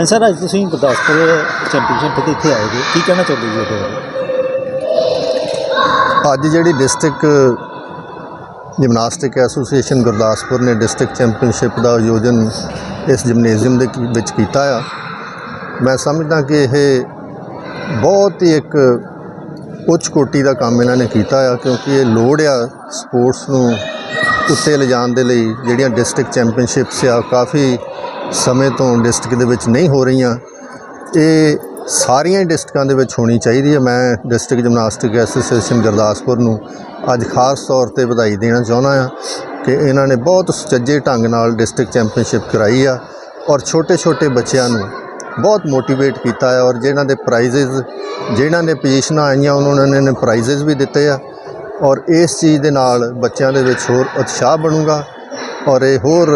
ਹਾਂ ਸਰ ਅੱਜ ਤੁਸੀਂ ਗੁਰਦਾਸਪੁਰ ਚੈਂਪੀਅਨਸ਼ਿਪ ਤੇ ਇੱਥੇ ਆਏ ਜੀ, ਕੀ ਕਹਿਣਾ ਚਾਹੁੰਦੇ ਜੀ ਇਹਦੇ ਬਾਰੇ? ਅੱਜ ਜਿਹੜੀ ਡਿਸਟ੍ਰਿਕਟ ਜਿਮਨਾਸਟਿਕ ਐਸੋਸੀਏਸ਼ਨ ਗੁਰਦਾਸਪੁਰ ਨੇ ਡਿਸਟ੍ਰਿਕਟ ਚੈਂਪੀਅਨਸ਼ਿਪ ਦਾ ਆਯੋਜਨ ਇਸ ਜਿਮਨੇਜ਼ੀਅਮ ਦੇ ਕੀ- ਵਿੱਚ ਕੀਤਾ ਆ। ਮੈਂ ਸਮਝਦਾ ਕਿ ਇਹ ਬਹੁਤ ਹੀ ਇੱਕ ਉੱਚ ਕੋਟੀ ਦਾ ਕੰਮ ਇਹਨਾਂ ਨੇ ਕੀਤਾ ਆ, ਕਿਉਂਕਿ ਇਹ ਲੋੜ ਆ ਸਪੋਰਟਸ ਨੂੰ ਉੱਤੇ ਲਿਜਾਣ ਦੇ ਲਈ, ਜਿਹੜੀਆਂ ਡਿਸਟ੍ਰਿਕਟ ਚੈਂਪੀਅਨਸ਼ਿਪਸ ਆ, ਕਾਫੀ ਸਮੇਂ ਤੋਂ ਡਿਸਟ੍ਰਿਕਟ ਦੇ ਵਿੱਚ ਨਹੀਂ ਹੋ ਰਹੀਆਂ। ਇਹ ਸਾਰੀਆਂ ਹੀ ਡਿਸਟ੍ਰਿਕਟਾਂ ਦੇ ਵਿੱਚ ਹੋਣੀ ਚਾਹੀਦੀ ਹੈ। ਮੈਂ ਡਿਸਟ੍ਰਿਕਟ ਜਿਮਨਾਸਟਿਕ ਐਸੋਸੀਏਸ਼ਨ ਗੁਰਦਾਸਪੁਰ ਨੂੰ ਅੱਜ ਖਾਸ ਤੌਰ ਤੇ ਵਧਾਈ ਦੇਣਾ ਚਾਹੁੰਦਾ ਹਾਂ ਕਿ ਇਹਨਾਂ ਨੇ ਬਹੁਤ ਸੁਚੱਜੇ ਢੰਗ ਨਾਲ ਡਿਸਟ੍ਰਿਕਟ ਚੈਂਪੀਅਨਸ਼ਿਪ ਕਰਾਈ ਆ ਔਰ ਛੋਟੇ-ਛੋਟੇ ਬੱਚਿਆਂ ਨੂੰ ਬਹੁਤ ਮੋਟੀਵੇਟ ਕੀਤਾ ਹੈ ਔਰ ਜਿਹਨਾਂ ਦੇ ਪ੍ਰਾਈਜ਼ਸ, ਜਿਹਨਾਂ ਨੇ ਪੋਜੀਸ਼ਨਾਂ ਆਈਆਂ, ਉਹਨਾਂ ਨੇ ਨੇ ਪ੍ਰਾਈਜ਼ਸ ਵੀ ਦਿੱਤੇ ਆ। ਔਰ ਇਸ ਚੀਜ਼ ਦੇ ਨਾਲ ਬੱਚਿਆਂ ਦੇ ਵਿੱਚ ਹੋਰ ਉਤਸ਼ਾਹ ਬਣੂਗਾ। ਔਰ ਇਹ ਹੋਰ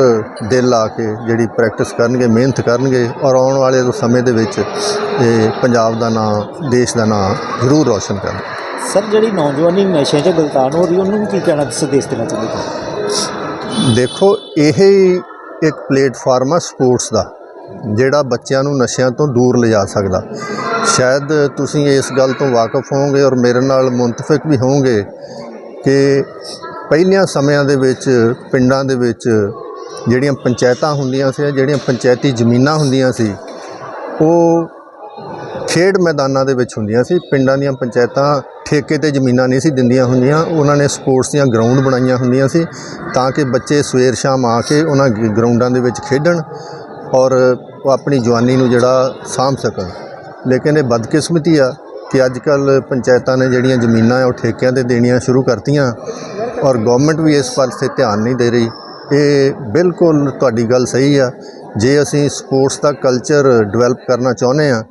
ਦਿਲ ਲਾ ਕੇ ਜਿਹੜੀ ਪ੍ਰੈਕਟਿਸ ਕਰਨਗੇ ਮਿਹਨਤ ਕਰਨਗੇ ਔਰ ਆਉਣ ਵਾਲੇ ਸਮੇਂ ਦੇ ਵਿੱਚ ਇਹ ਪੰਜਾਬ ਦਾ ਨਾਂ ਦੇਸ਼ ਦਾ ਨਾਂ ਜ਼ਰੂਰ ਰੌਸ਼ਨ ਕਰਨਗੇ ਸਰ ਜਿਹੜੀ ਨੌਜਵਾਨੀ ਨਸ਼ਿਆਂ 'ਚ ਗਲਤਾਨ ਹੋ ਰਹੀ ਉਹਨੂੰ ਵੀ ਕੀ ਕਹਿਣਾ ਸੰਦੇਸ਼ ਦੇਣਾ ਚਾਹੁੰਦੇ ਦੇਖੋ ਇਹ ਹੀ ਇੱਕ ਪਲੇਟਫਾਰਮ ਆ ਸਪੋਰਟਸ ਦਾ ਜਿਹੜਾ ਬੱਚਿਆਂ ਨੂੰ ਨਸ਼ਿਆਂ ਤੋਂ ਦੂਰ ਲਿਜਾ ਸਕਦਾ। ਸ਼ਾਇਦ ਤੁਸੀਂ ਇਸ ਗੱਲ ਤੋਂ ਵਾਕਿਫ ਹੋਵੋਗੇ ਔਰ ਮੇਰੇ ਨਾਲ ਮੁੰਤਫਿਕ ਵੀ ਹੋਵੋਗੇ ਕਿ ਪਹਿਲਿਆਂ ਸਮਿਆਂ ਦੇ ਵਿੱਚ, ਪਿੰਡਾਂ ਦੇ ਵਿੱਚ ਜਿਹੜੀਆਂ ਪੰਚਾਇਤਾਂ ਹੁੰਦੀਆਂ ਸੀ ਜਿਹੜੀਆਂ ਪੰਚਾਇਤੀ ਜ਼ਮੀਨਾਂ ਹੁੰਦੀਆਂ ਸੀ, ਉਹ ਖੇਡ ਮੈਦਾਨਾਂ ਦੇ ਵਿੱਚ ਹੁੰਦੀਆਂ ਸੀ। ਪਿੰਡਾਂ ਦੀਆਂ ਪੰਚਾਇਤਾਂ ਠੇਕੇ ਤੇ ਜ਼ਮੀਨਾਂ ਨਹੀਂ ਸੀ ਦਿੰਦੀਆਂ ਹੁੰਦੀਆਂ। ਉਹਨਾਂ ਨੇ ਸਪੋਰਟਸ ਦੀਆਂ ਗਰਾਊਂਡ ਬਣਾਈਆਂ ਹੁੰਦੀਆਂ ਸੀ ਤਾਂ ਕਿ ਬੱਚੇ ਸਵੇਰ ਸ਼ਾਮ ਆ ਕੇ ਉਹਨਾਂ ਗ- ਗਰਾਊਂਡਾਂ ਦੇ ਵਿੱਚ ਖੇਡਣ ਔਰ ਉਹ ਆਪਣੀ ਜਵਾਨੀ ਨੂੰ ਜਿਹੜਾ ਸਾਂਭ ਸਕਣ। ਲੇਕਿਨ ਇਹ ਬਦਕਿਸਮਤੀ ਆ ਕਿ ਅੱਜ ਕੱਲ ਪੰਚਾਇਤਾਂ ਨੇ ਜਿਹੜੀਆਂ ਜ਼ਮੀਨਾਂ ਆ ਉਹ ਠੇਕਿਆਂ ਤੇ ਦੇਣੀਆਂ ਸ਼ੁਰੂ ਕਰਤੀਆਂ ਔਰ ਗਵਰਨਮੈਂਟ ਵੀ ਇਸ ਪਾਸੇ ਧਿਆਨ ਨਹੀਂ ਦੇ ਰਹੀ। ਇਹ ਬਿਲਕੁਲ ਤੁਹਾਡੀ ਗੱਲ ਸਹੀ ਆ। ਜੇ ਅਸੀਂ ਸਪੋਰਟਸ ਦਾ ਕਲਚਰ ਡਿਵੈਲਪ ਕਰਨਾ ਚਾਹੁੰਦੇ ਆ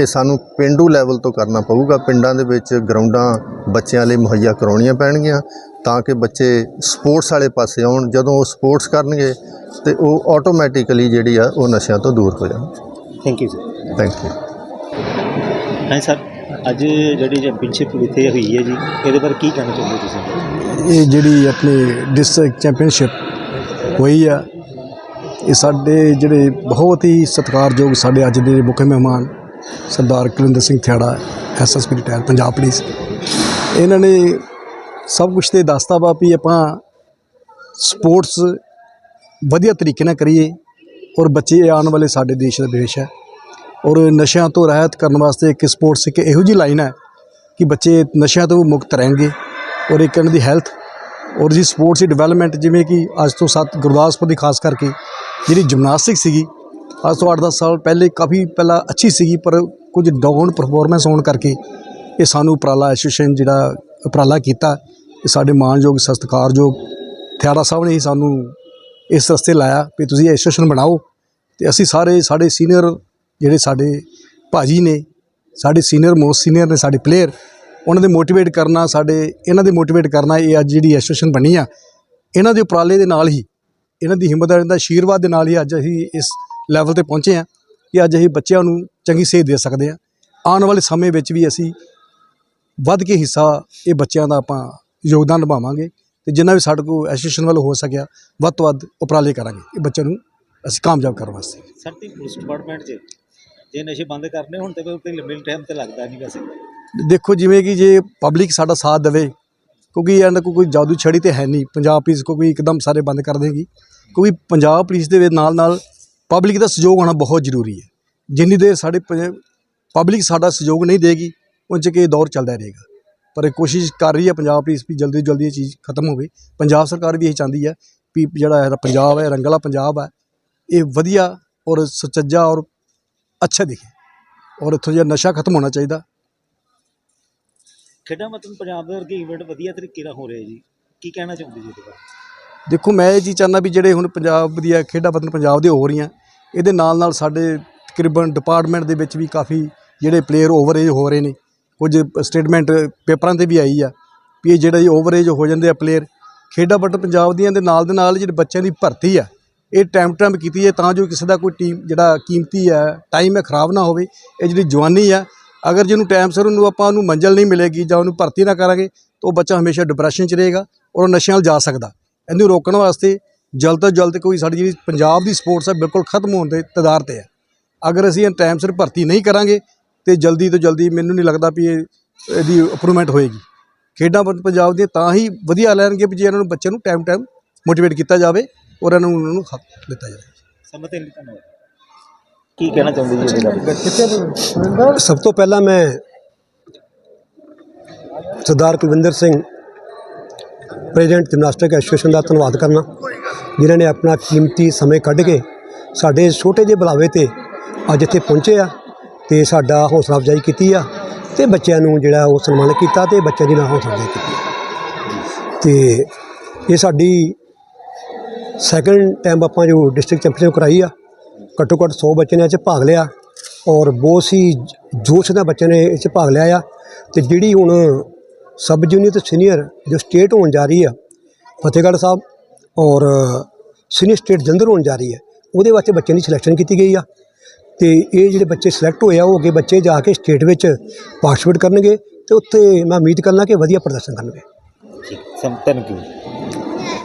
ਇਹ ਸਾਨੂੰ ਪਿੰਡੂ ਲੈਵਲ ਤੋਂ ਕਰਨਾ ਪਊਗਾ। ਪਿੰਡਾਂ ਦੇ ਵਿੱਚ ਗਰਾਊਂਡਾਂ ਬੱਚਿਆਂ ਲਈ ਮੁਹੱਈਆ ਕਰਾਉਣੀਆਂ ਪੈਣਗੀਆਂ ਤਾਂ ਕਿ ਬੱਚੇ ਸਪੋਰਟਸ ਵਾਲੇ ਪਾਸੇ ਆਉਣ। ਜਦੋਂ ਉਹ ਸਪੋਰਟਸ ਕਰਨਗੇ ਤੇ ਉਹ ਆਟੋਮੈਟਿਕਲੀ ਜਿਹੜੀ ਆ ਉਹ ਨਸ਼ਿਆਂ ਤੋਂ ਦੂਰ ਹੋ ਜਾਣ। Thank you sir thank you ਹਾਂ ਸਰ ਅੱਜ ਜਿਹੜੀ ਚੈਂਪੀਅਨਸ਼ਿਪ ਇੱਥੇ ਹੋਈ ਹੈ ਜੀ, ਇਹਦੇ ਬਾਰੇ ਕੀ ਕਹਿਣਾ ਚਾਹੁੰਦੇ ਤੁਸੀਂ? ਇਹ ਜਿਹੜੀ ਆਪਣੀ ਡਿਸਟ੍ਰਿਕਟ ਚੈਂਪੀਅਨਸ਼ਿਪ ਹੋਈ ਆ, ਇਹ ਸਾਡੇ ਜਿਹੜੇ ਬਹੁਤ ਹੀ ਸਤਿਕਾਰਯੋਗ ਸਾਡੇ ਅੱਜ ਦੇ ਮੁੱਖ ਮਹਿਮਾਨ Sardar Kulinder Singh Thiara SSP retire Punjab police. ਇਹਨਾਂ ਨੇ ਸਭ ਕੁਝ ਤੇ ਦੱਸਤਾ ਵਾ ਵੀ ਆਪਾਂ ਸਪੋਰਟਸ ਵਧੀਆ ਤਰੀਕੇ ਨਾਲ ਕਰੀਏ ਔਰ ਬੱਚੇ ਆਉਣ ਵਾਲੇ ਸਾਡੇ ਦੇਸ਼ ਦਾ ਭਵਿੱਖ ਹੈ। ਔਰ ਨਸ਼ਿਆਂ ਤੋਂ ਰਹਿਤ ਕਰਨ ਵਾਸਤੇ ਇੱਕ ਸਪੋਰਟਸ ਇੱਕ ਇਹੋ ਜਿਹੀ ਲਾਈਨ ਹੈ ਕਿ ਬੱਚੇ ਨਸ਼ਿਆਂ ਤੋਂ ਮੁਕਤ ਰਹਿਣਗੇ ਔਰ ਇੱਕ ਇਹਨਾਂ ਦੀ ਹੈਲਥ ਔਰ ਜੀ ਸਪੋਰਟਸ ਦੀ ਡਿਵੈਲਪਮੈਂਟ ਜਿਵੇਂ ਕਿ ਅੱਜ ਤੋਂ ਸੱਤ ਗੁਰਦਾਸਪੁਰ ਦੀ ਖਾਸ ਕਰਕੇ ਜਿਹੜੀ ਜਿਮਨਾਸਟਿਕ ਸੀਗੀ, ਅੱਜ ਤੋਂ 8-10 ਸਾਲ ਪਹਿਲੇ ਕਾਫੀ ਪਹਿਲਾਂ ਅੱਛੀ ਸੀਗੀ, ਪਰ ਕੁਝ ਡਾਊਨ ਪਰਫਾਰਮੈਂਸ ਹੋਣ ਕਰਕੇ ਇਹ ਸਾਨੂੰ ਉਪਰਾਲਾ ਐਸੋਸੀਏਸ਼ਨ ਜਿਹੜਾ ਉਪਰਾਲਾ ਕੀਤਾ, ਇਹ ਸਾਡੇ ਮਾਣਯੋਗ ਸਤਿਕਾਰਯੋਗ ਥਿਆੜਾ ਸਾਹਿਬ ਨੇ ਹੀ ਸਾਨੂੰ ਇਸ ਰਸਤੇ ਲਾਇਆ ਵੀ ਤੁਸੀਂ ਐਸੋਸੀਏਸ਼ਨ ਬਣਾਓ ਤੇ ਅਸੀਂ ਸਾਰੇ ਸਾਡੇ ਸੀਨੀਅਰ ਜਿਹੜੇ ਸਾਡੇ ਭਾਜੀ ਨੇ, ਸਾਡੇ ਸੀਨੀਅਰ ਮੋਸਟ ਸੀਨੀਅਰ ਨੇ, ਸਾਡੇ ਪਲੇਅਰ ਉਹਨਾਂ ਦੇ ਮੋਟੀਵੇਟ ਕਰਨਾ, ਸਾਡੇ, ਇਹਨਾਂ ਦੇ ਮੋਟੀਵੇਟ ਕਰਨਾ ਇਹ ਅੱਜ ਜਿਹੜੀ ਐਸੋਸੀਏਸ਼ਨ ਬਣੀ ਆ। ਇਹਨਾਂ ਦੇ ਉਪਰਾਲੇ ਦੇ ਨਾਲ ਹੀ, ਇਹਨਾਂ ਦੀ ਹਿੰਮਤ ਦਾ ਆਸ਼ੀਰਵਾਦ ਦੇ ਨਾਲ ਹੀ ਅੱਜ ਅਸੀਂ ਇਸ ਲੈਵਲ ਤੇ ਪਹੁੰਚੇ ਆ ਕਿ ਅੱਜ ਅਸੀਂ ਬੱਚਿਆਂ ਨੂੰ ਚੰਗੀ ਸੇਧ ਦੇ ਸਕਦੇ ਆ। ਆਉਣ ਵਾਲੇ ਸਮੇਂ ਵਿੱਚ ਵੀ ਅਸੀਂ ਵੱਧ ਕੇ ਹਿੱਸਾ ਇਹ ਬੱਚਿਆਂ ਦਾ ਆਪਾਂ ਯੋਗਦਾਨ ਨਿਭਾਵਾਂਗੇ ਤੇ ਜਿੰਨਾ ਵੀ ਸਾਡੇ ਕੋਲ ਐਸੋਸੀਏਸ਼ਨ ਵੱਲੋਂ ਹੋ ਸਕਿਆ, ਵੱਧ ਤੋਂ ਵੱਧ ਉਪਰਾਲੇ ਕਰਾਂਗੇ। ਇਹ ਬੱਚਿਆਂ ਨੂੰ ਅਸੀਂ ਕਾਮਯਾਬ ਕਰਨ ਵਾਸਤੇ। ਸਰ ਤੇ ਪੁਲਿਸ ਡਿਪਾਰਟਮੈਂਟ 'ਚ ਜੇ ਨਸ਼ੇ ਬੰਦ ਕਰਨੇ ਹੁਣ ਤੇ ਕੋਈ ਲਿਮਿਟ ਟਾਈਮ ਤੇ ਲੱਗਦਾ ਨਹੀਂ ਵੈਸੇ। ਦੇਖੋ ਜਿਵੇਂ ਕਿ ਜੇ ਪਬਲਿਕ ਸਾਡਾ ਸਾਥ ਦੇਵੇ, ਕਿਉਂਕਿ ਇਹਨਾਂ ਕੋਲ ਕੋਈ ਜਾਦੂ ਛੜੀ ਤੇ ਹੈ ਨਹੀਂ। ਪੰਜਾਬ ਪੁਲਿਸ ਕੋ ਕੋਈ ਇੱਕਦਮ ਸਾਰੇ ਬੰਦ ਕਰ ਦੇਗੀ। ਕਿਉਂਕਿ ਪੰਜਾਬ ਪੁਲਿਸ ਦੇ ਨਾਲ ਨਾਲ ਪਬਲਿਕ ਦਾ ਸਹਿਯੋਗ ਹੋਣਾ ਬਹੁਤ ਜ਼ਰੂਰੀ ਹੈ। ਜਿੰਨੀ ਦੇਰ ਸਾਡੇ ਪਬਲਿਕ ਸਾਡਾ ਸਹਿਯੋਗ ਨਹੀਂ ਦੇਗੀ ਉੰਚ ਕੇ ਇਹ ਦੌਰ ਚੱਲਦਾ ਰਹੇਗਾ। ਪਰ ਇਹ ਕੋਸ਼ਿਸ਼ ਕਰ ਰਹੀ ਹੈ ਪੰਜਾਬ ਪੁਲਿਸ ਵੀ ਜਲਦੀ ਤੋਂ ਜਲਦੀ ਇਹ ਚੀਜ਼ ਖਤਮ ਹੋਵੇ। ਪੰਜਾਬ ਸਰਕਾਰ ਵੀ ਇਹ ਚਾਹੁੰਦੀ ਹੈ ਵੀ ਜਿਹੜਾ ਪੰਜਾਬ ਹੈ, ਰੰਗਲਾ ਪੰਜਾਬ ਹੈ, ਇਹ ਵਧੀਆ ਔਰ ਸੁਚੱਜਾ ਔਰ ਅੱਛਾ ਦਿਖੇ। ਔਰ ਇੱਥੋਂ ਜਿਹੜਾ ਨਸ਼ਾ ਖਤਮ ਹੋਣਾ ਚਾਹੀਦਾ। ਖੇਡਾਂ ਮਤਲਬ ਪੰਜਾਬ ਦੇ ਵਰਗੇ ਇਵੈਂਟ ਵਧੀਆ ਤਰੀਕੇ ਨਾਲ ਹੋ ਰਹੇ ਜੀ। ਕੀ ਕਹਿਣਾ ਚਾਹੁੰਦੇ ਜੀ ਇਹਦੇ ਬਾਰੇ? ਦੇਖੋ ਮੈਂ ਇਹ ਚੀਜ਼ ਚਾਹੁੰਦਾ ਵੀ ਜਿਹੜੇ ਹੁਣ ਪੰਜਾਬ ਦੀਆਂ ਖੇਡਾਂ ਵਤਨ ਪੰਜਾਬ ਦੇ ਹੋ ਰਹੀਆਂ ਇਹਦੇ ਨਾਲ ਨਾਲ ਸਾਡੇ ਤਕਰੀਬਨ ਡਿਪਾਰਟਮੈਂਟ ਦੇ ਵਿੱਚ ਵੀ ਕਾਫੀ ਜਿਹੜੇ ਪਲੇਅਰ ਓਵਰਏਜ ਹੋ ਰਹੇ ਨੇ। ਕੁਝ ਸਟੇਟਮੈਂਟ ਪੇਪਰਾਂ ਤੇ ਵੀ ਆਈ ਆ ਵੀ ਇਹ ਜਿਹੜਾ ਓਵਰਏਜ ਹੋ ਜਾਂਦੇ ਆ ਪਲੇਅਰ ਖੇਡਾਂ ਵਤਨ ਪੰਜਾਬ ਦੀਆਂ ਦੇ ਨਾਲ ਦੇ ਨਾਲ ਜਿਹੜੇ ਬੱਚਿਆਂ ਦੀ ਭਰਤੀ ਆ ਇਹ ਟਾਈਮ ਟਾਈਮ ਕੀਤੀ ਹੈ ਤਾਂ ਜੋ ਕਿਸੇ ਦਾ ਕੋਈ ਟੀਮ ਜਿਹੜਾ ਕੀਮਤੀ ਹੈ ਟਾਈਮ ਹੈ ਖਰਾਬ ਨਾ ਹੋਵੇ, ਇਹ ਜਿਹੜੀ ਜਵਾਨੀ ਹੈ ਅਗਰ ਜਿਹਨੂੰ ਟਾਈਮ ਸਿਰ ਉਹਨੂੰ ਆਪਾਂ ਉਹਨੂੰ ਮੰਜ਼ਲ ਨਹੀਂ ਮਿਲੇਗੀ ਜਾਂ ਉਹਨੂੰ ਭਰਤੀ ਨਾ ਕਰਾਂਗੇ, ਤਾਂ ਉਹ ਬੱਚਾ ਹਮੇਸ਼ਾ ਡਿਪਰੈਸ਼ਨ 'ਚ ਰਹੇਗਾ ਔਰ ਉਹ ਨਸ਼ਿਆਂ ਵੱਲ ਜਾ ਸਕਦਾ। ਇਹਨੂੰ ਰੋਕਣ ਵਾਸਤੇ ਜਲਦ ਤੋਂ ਜਲਦ ਕੋਈ ਸਾਡੀ ਜਿਹੜੀ ਪੰਜਾਬ ਦੀ ਸਪੋਰਟਸ ਹੈ ਬਿਲਕੁਲ ਖਤਮ ਹੋਣ ਦੇ ਤਦਾਰ ਤੇ ਹੈ ਅਗਰ ਅਸੀਂ ਟਾਈਮ ਸਿਰ ਭਰਤੀ ਨਹੀਂ ਕਰਾਂਗੇ, ਤੇ ਜਲਦੀ ਤੋਂ ਜਲਦੀ ਮੈਨੂੰ ਨਹੀਂ ਲੱਗਦਾ ਵੀ ਇਹ, ਇਹਦੀ ਇੰਪਰੂਵਮੈਂਟ ਹੋਏਗੀ। ਖੇਡਾਂ ਪੰਜਾਬ ਦੀਆਂ ਤਾਂ ਹੀ ਵਧੀਆ ਲੈਣਗੇ ਵੀ ਜੇ ਇਹਨਾਂ ਨੂੰ ਬੱਚਿਆਂ ਨੂੰ ਟਾਈਮ ਟਾਈਮ ਮੋਟੀਵੇਟ ਕੀਤਾ ਜਾਵੇ। ਔਰ ਇਹਨਾਂ ਨੂੰ ਉਹਨਾਂ ਨੂੰ ਹੱਕ ਦਿੱਤਾ ਜਾਵੇ। ਸਮਝਦੇ ਨਹੀਂ ਧੰਨਵਾਦ। ਕੀ ਕਹਿਣਾ ਚਾਹੁੰਦੇ ਜੀ ਇਹਦੇ ਬਾਰੇ? ਸਭ ਤੋਂ ਪਹਿਲਾਂ ਮੈਂ Sardar Kulwinder Singh president gymnastics association ਦਾ ਧੰਨਵਾਦ ਕਰਨਾ। ਜਿਨ੍ਹਾਂ ਨੇ ਆਪਣਾ ਕੀਮਤੀ ਸਮੇਂ ਕੱਢ ਕੇ ਸਾਡੇ ਛੋਟੇ ਜਿਹੇ ਬੁਲਾਵੇ ਤੇ ਅੱਜ ਇੱਥੇ ਪਹੁੰਚੇ ਆ ਤੇ ਸਾਡਾ ਹੌਸਲਾ ਅਫਜ਼ਾਈ ਕੀਤੀ ਆ ਤੇ ਬੱਚਿਆਂ ਨੂੰ ਜਿਹੜਾ ਉਹ ਸਨਮਾਨਿਤ ਕੀਤਾ ਤੇ ਬੱਚਿਆਂ ਦੀ ਨਾਲ ਹੌਸਲਾ ਅਫਜ਼ਾਈ ਕੀਤੀ ਤੇ ਇਹ ਸਾਡੀ ਸੈਕੰਡ ਟਾਈਮ ਆਪਾਂ ਜੋ ਡਿਸਟ੍ਰਿਕਟ ਚੈਂਪੀਅਨਸ਼ਿਪ ਕਰਾਈ ਆ, ਘੱਟੋ ਘੱਟ 100 ਬੱਚੇ ਨੇ ਇਹ 'ਚ ਭਾਗ ਲਿਆ ਔਰ ਬਹੁਤ ਸੀ ਜੋਸ਼ ਦਾ ਬੱਚਿਆਂ ਨੇ ਇਹ 'ਚ ਭਾਗ ਲਿਆ ਆ। ਤੇ ਜਿਹੜੀ ਹੁਣ ਸਬ ਜੂਨੀਅਰ ਤੇ ਸੀਨੀਅਰ ਜੋ ਸਟੇਟ ਹੋਣ ਜਾ ਰਹੀ ਆ, ਫਤਿਹਗੜ੍ਹ ਸਾਹਿਬ ਔਰ ਸੀਨੀਅਰ ਸਟੇਟ ਜਲੰਧਰ ਹੋਣ ਜਾ ਰਹੀ ਹੈ ਉਹਦੇ ਵਾਸਤੇ ਬੱਚਿਆਂ ਦੀ ਸਿਲੈਕਸ਼ਨ ਕੀਤੀ ਗਈ ਆ। ਤੇ ਇਹ ਜਿਹੜੇ ਬੱਚੇ ਸਿਲੈਕਟ ਹੋਏ ਆ, ਉਹ ਅੱਗੇ ਬੱਚੇ ਜਾ ਕੇ ਸਟੇਟ ਵਿੱਚ ਪਾਰਟਿਸਿਪੇਟ ਕਰਨਗੇ ਤੇ ਉੱਥੇ ਮੈਂ ਉਮੀਦ ਕਰਨਾ ਕਿ ਵਧੀਆ ਪ੍ਰਦਰਸ਼ਨ ਕਰਨਗੇ। ਠੀਕ ਸਮ ਥੈਂਕ